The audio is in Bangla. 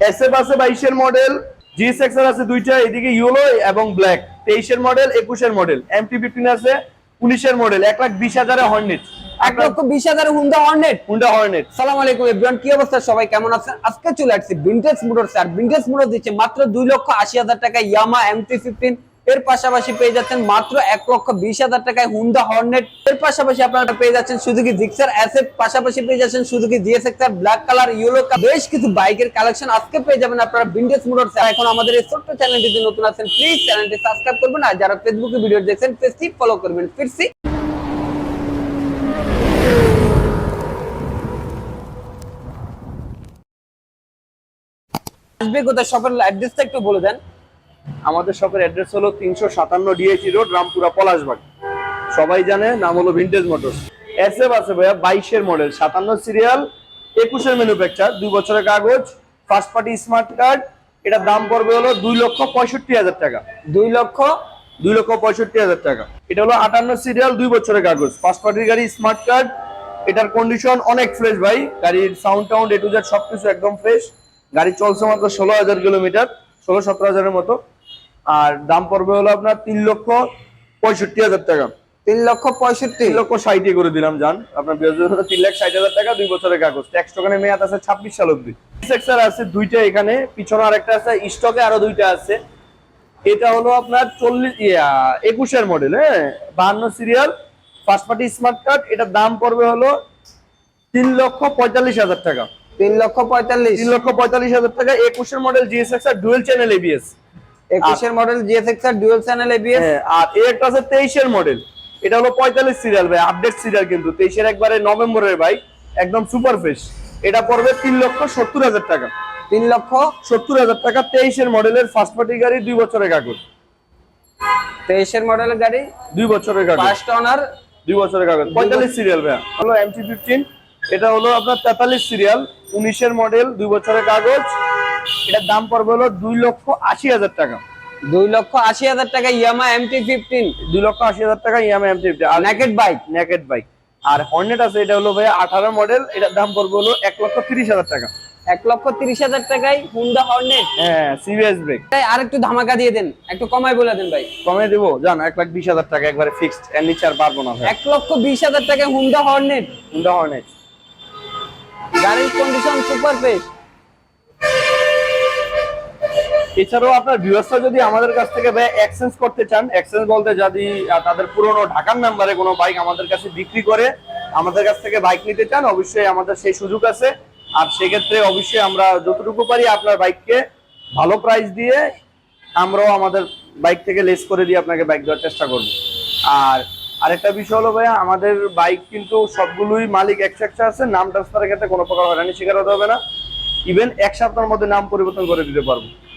এসএফ আছে বাইশের মডেল জি সেক্সর আছে দুইটা এদিকে ইউলো এবং ব্ল্যাক তেইশের মডেল একুশের মডেল এমটি ফিফটিন আছে উনিশের মডেল এক লাখ বিশ হাজারে হর্নেট এক লক্ষ বিশ হাজার হুন্ডা হর্নেট হুন্ডা হর্নেট সালাম আলাইকুম এভরিওয়ান কি অবস্থা? সবাই কেমন আছেন? আজকে চলে আসছি ভিনটেজ মোটরস আর ভিনটেজ মোটর দিচ্ছে মাত্র দুই লক্ষ আশি হাজার টাকা ইয়ামা এমটি ফিফটিন এর পাশাপাশি পেয়ে যাচ্ছেন মাত্র এক লক্ষ বিশ হাজার টাকায় হুন্ডা হর্নেট এর পাশাপাশি আপনারা পেয়ে যাচ্ছেন সুজুকি জিক্সার অ্যাসেট পাশাপাশি পেয়ে যাচ্ছেন Suzuki GSXR black colour yellow বেশ কিছু বাইকের কালেকশন আজকে পেয়ে যাবেন আপনারা ভিনটেজ মোটরস এখন আমাদের এই ছোট্ট চ্যানেলটিতে নতুন আছেন প্লিজ চ্যানেলটি সাবস্ক্রাইব করবেন। আর যারা ফেসবুকে ভিডিও দেখছেন পেজটি ফলো করবেন। ফিরছি। আসবে কোথায় শপের অ্যাড্রেসটা একটু বলে দেন। আমাদের শপের অ্যাড্রেস হলো তিনশো সাতান্ন ডিএইচি রোড রামপুরা পলাশবাগ। সবাই জানে নাম হলো ভিন্টেজ মোটরস এসএফ আছে ভাইয়া বাইশের মডেল সাতান্ন সিরিয়াল একুশের ম্যানুফ্যাকচার দুই বছরের কাগজ ফার্স্ট পার্টি স্মার্ট কার্ড এটার দাম পড়বে হলো দুই লক্ষ পঁয়ষট্টি হাজার টাকা। দুই লক্ষ? দুই লক্ষ পঁয়ষট্টি হাজার টাকা। এটা হলো আটান্ন সিরিয়াল দুই বছরের কাগজ ফার্স্ট পার্টির গাড়ি স্মার্ট কার্ড এটার কন্ডিশন অনেক ফ্রেশ ভাই। গাড়ির সাউন্ড টাউন্ড এ টু জেড সবকিছু একদম ফ্রেশ গাড়ি চলছে মাত্র ষোলো হাজার কিলোমিটার ষোলো সতেরো হাজারের মতো। আর দাম পড়বে হলো আপনার তিন লক্ষ পঁয়ষট্টি হাজার টাকা। তিন লক্ষ পঁয়ষট্টি? লক্ষ ষাটই করে দিলাম জান। আপনার তিন লাখ ষাট হাজার টাকা দুই বছরের কাগজ। ট্যাক্স টোকানে মেয়াদ আছে ছাব্বিশ সাল অব্দি সেক্সার আছে দুইটা এখানে পিছনে আরেকটা আছে স্টকে আরও দুইটা আছে। এটা হলো আপনার চল্লিশ একুশের মডেল হ্যাঁ? বাহান্ন serial first party smart card এটার দাম পড়বে হলো তিন লক্ষ পঁয়তাল্লিশ হাজার টাকা। তিন লক্ষ পঁয়তাল্লিশ? তিন লক্ষ পঁয়তাল্লিশ হাজার টাকা একুশের model GSX R dual channel ABS একুশের model GSX R dual channel ABS আর একটা আছে তেইশের মডেল এটা হলো পঁয়তাল্লিশ সিরিয়াল ভাই আপডেট সিরিয়াল কিন্তু। তেইশের একবারে নভেম্বরের বাইক একদম সুপার ফ্রেশ এটা পড়বে তিন লক্ষ সত্তর হাজার টাকা। তিন লক্ষ সত্তর হাজার টাকা তেইশের মডেলের ফার্স্ট পার্টি গাড়ি দুই বছরের কাগজ তেইশের মডেলের গাড়ি? দুই বছরের কাগজ ফার্স্ট অনার দুই বছরের কাগজ পঁয়তাল্লিশ সিরিয়াল ভাইয়া হলো এমটি ফিফটিন এটা হলো আপনার তেতাল্লিশ সিরিয়াল উনিশের মডেল দুই বছরের কাগজ। এটার দাম পড়বে হলো দুই লক্ষ আশি হাজার টাকা। দুই লক্ষ আশি হাজার টাকা ইয়ামা এমটি ফিফটিন। দুই লক্ষ আশি হাজার টাকা ইয়ামা এমটি ফিফটিন। আর নেকেট বাইক নেকেট বাইক আর হর্নেট আছে এটা হলো ভাই আঠারো মডেল এটার দাম পড়বে হলো এক লক্ষ তিরিশ হাজার টাকা। এক লক্ষ তিরিশ হাজার টাকায় হুন্ডা হর্নেট হ্যাঁ সিবিএস ব্রেক তাই আর একটু ধামাকা দিয়ে দেন একটু কমাই বলে দেন ভাই। কমে দেবো? জান এক লাখ বিশ হাজার টাকা একবারে ফিক্সড এর নিচে আর পারব না এক লক্ষ বিশ হাজার টাকায় হুন্ডা হর্নেট হুন্ডা হর্নেট গাড়ির কন্ডিশন সুপার ফ্রেশ এছাড়াও আপনার ভিউয়ার্সরা যদি আমাদের কাছ থেকে ভাই এক্সচেঞ্জ করতে চান এক্সচেঞ্জ বলতে যদি তাদের পুরনো ঢাকার নাম্বারে কোনো বাইক আমাদের কাছে বিক্রি করে, আমাদের কাছ থেকে বাইক নিতে চান, অবশ্যই আমাদের সেই সুযোগ আছে। আর সেক্ষেত্রে অবশ্যই আমরা যতটুকু পারি আপনার বাইককে ভালো প্রাইস দিয়ে আমরাও আমাদের বাইক থেকে লেস করে দিয়ে আপনাকে বাইক দেওয়ার চেষ্টা করব। আর আরেকটা বিষয় হলো ভাইয়া, আমাদের বাইক কিন্তু সবগুলোই মালিক একশো একশো আছে, নাম ট্রান্সফারের ক্ষেত্রে কোনো প্রকার হয়রানি শিকার হতে হবে না। ইভেন এক সপ্তাহের মধ্যে নাম পরিবর্তন করে দিতে পারব।